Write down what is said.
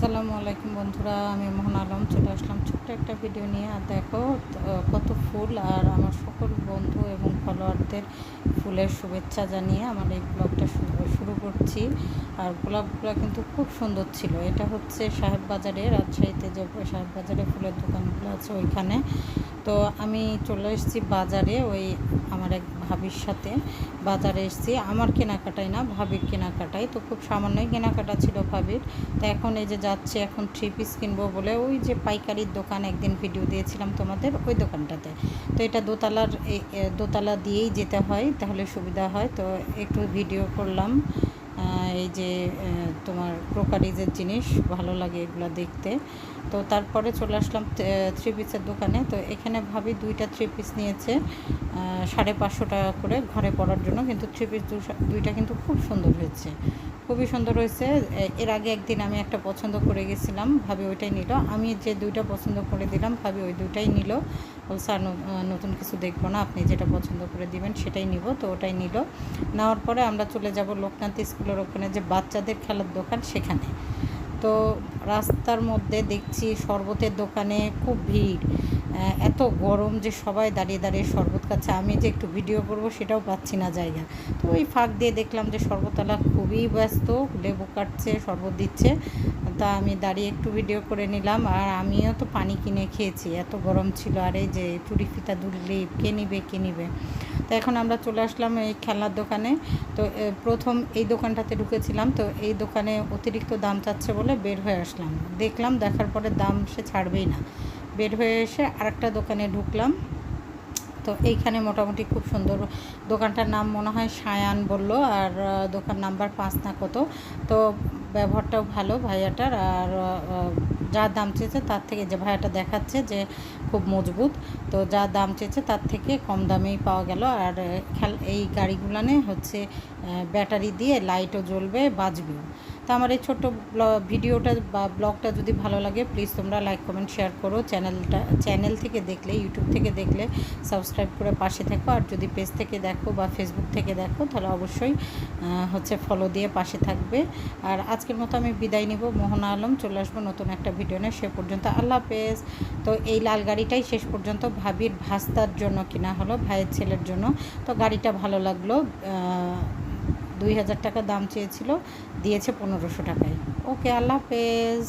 আসসালামু আলাইকুম বন্ধুরা, আমি মোহন আলম, চলে আসলাম ছোট্ট একটা ভিডিও নিয়ে। আর দেখো কত ফুল আর আমার সকল বন্ধু এবং ফলোয়ারদের ফুলের শুভেচ্ছা জানিয়ে আমার এই ব্লগটা শুরু করছি। আর গোলাপগুলো কিন্তু খুব সুন্দর ছিল। এটা হচ্ছে সাহেব বাজারে রাজশাহীতে যে সাহেব বাজারে ফুলের দোকানগুলো আছে ওইখানে। তো আমি চলে এসেছি বাজারে, ওই আমার এক ভাবির সাথে। বাজারে এসেছি, আমার কেনাকাটাই না, ভাবির কেনাকাটাই। তো খুব সামান্যই কেনাকাটা ছিল ভাবির। তো এখন এই যে যাচ্ছে, এখন থ্রি পিস কিনবো বলে ওই যে পাইকারির দোকান একদিন ভিডিও দিয়েছিলাম তোমাদের ওই দোকানটাতে। তো এটা দোতলার দোতলা দিয়েই যেতে হয়, তাহলে সুবিধা হয়। তো একটু ভিডিও করলাম। এই যে তোমার ক্রোকারিজের জিনিস, ভালো লাগে এগুলো দেখতে। তো তারপরে চলে আসলাম থ্রি পিসের দোকানে। তো এখানে ভাবি দুইটা থ্রি পিস নিয়েছে সাড়ে পাঁচশো টাকা করে ঘরে পড়ার জন্য। কিন্তু থ্রি পিস দুইটা কিন্তু খুব সুন্দর হয়েছে। খুবই সুন্দর হয়েছে। এর আগে একদিন আমি একটা পছন্দ করে গেছিলাম, ভাবি ওইটাই নিল। আমি যে দুইটা পছন্দ করে দিলাম, ভাবি ওই দুইটাই নিল। আর নতুন কিছু দেখব না, আপনি যেটা পছন্দ করে দিবেন সেটাই নিব। তো ওটাই নিল। নেওয়ার পরে আমরা চলে যাব লোকনাথ স্কুলের ওখানে যে বাচ্চাদের খেলার দোকান সেখানে। তো রাস্তার মধ্যে দেখছি শরবতের দোকানে খুব ভিড়। এত গরম যে সবাই দাঁড়িয়ে দাঁড়িয়ে শরবত খাচ্ছে। আমি যে একটু ভিডিও করব সেটাও পাচ্ছি না জায়গা তো ওই ফাঁক দিয়ে দেখলাম যে শরবতওয়ালা খুবই ব্যস্ত, লেবু কাটছে, শরবত দিচ্ছে। তা আমি দাঁড়িয়ে একটু ভিডিও করে নিলাম। আর আমিও তো পানি কিনে খেয়েছি, এত গরম ছিল। আর এই যে চুরি ফিতা দুললে কে নিবে কে নিবে? তো এখন আমরা চলে আসলাম এই খেলনার দোকানে। তো প্রথম এই দোকানটাতে ঢুকেছিলাম। তো এই দোকানে অতিরিক্ত দাম চাচ্ছে বলে বের হয়ে আসলাম। দেখলাম দেখার পরে দাম সে ছাড়বেই না। বের হয়ে এসে আরেকটা দোকানে ঢুকলাম। তো এইখানে মোটামুটি খুব সুন্দর দোকানটার নাম মনে হয় সায়ান বলল। আর দোকান নাম্বার পাঁচ না কত। তো ব্যবহারটাও ভালো ভাইয়াটার, আর যা দাম চেয়েছে তার থেকে, যে ভাইয়াটা দেখাচ্ছে যে খুব মজবুত, তো যা দাম চেয়েছে তার থেকে কম দামেই পাওয়া গেল, আর এই গাড়িগুলানে হচ্ছে ব্যাটারি দিয়ে লাইটও জ্বলবে, বাজবেও। তো আমার এই ছোট্ট ভিডিওটা বা ব্লগটা যদি ভালো লাগে প্লিজ তোমরা লাইক কমেন্ট শেয়ার করো। চ্যানেলটা, চ্যানেল থেকে দেখলে ইউটিউব থেকে দেখলে সাবস্ক্রাইব করে পাশে থেকো। আর যদি পেজ থেকে দেখো বা ফেসবুক থেকে দেখো, তাহলে অবশ্যই হচ্ছে ফলো দিয়ে পাশে থাকবে। আর আজকের মতো আমি বিদায় নিব। মোহনা আলম, চলে আসব নতুন একটা ভিডিও নিয়ে। সে পর্যন্ত আল্লাহ হাফেজ। তো এই লাল গাড়িটাই শেষ পর্যন্ত ভাবির ভাস্তার জন্য কিনা হলো, ভাইয়ের ছেলের জন্য। তো গাড়িটা ভালো লাগল দুই হাজার টাকা দাম চেয়েছিল দিয়েছে পনেরোশো টাকায়। ওকে আল্লাহ হাফেজ।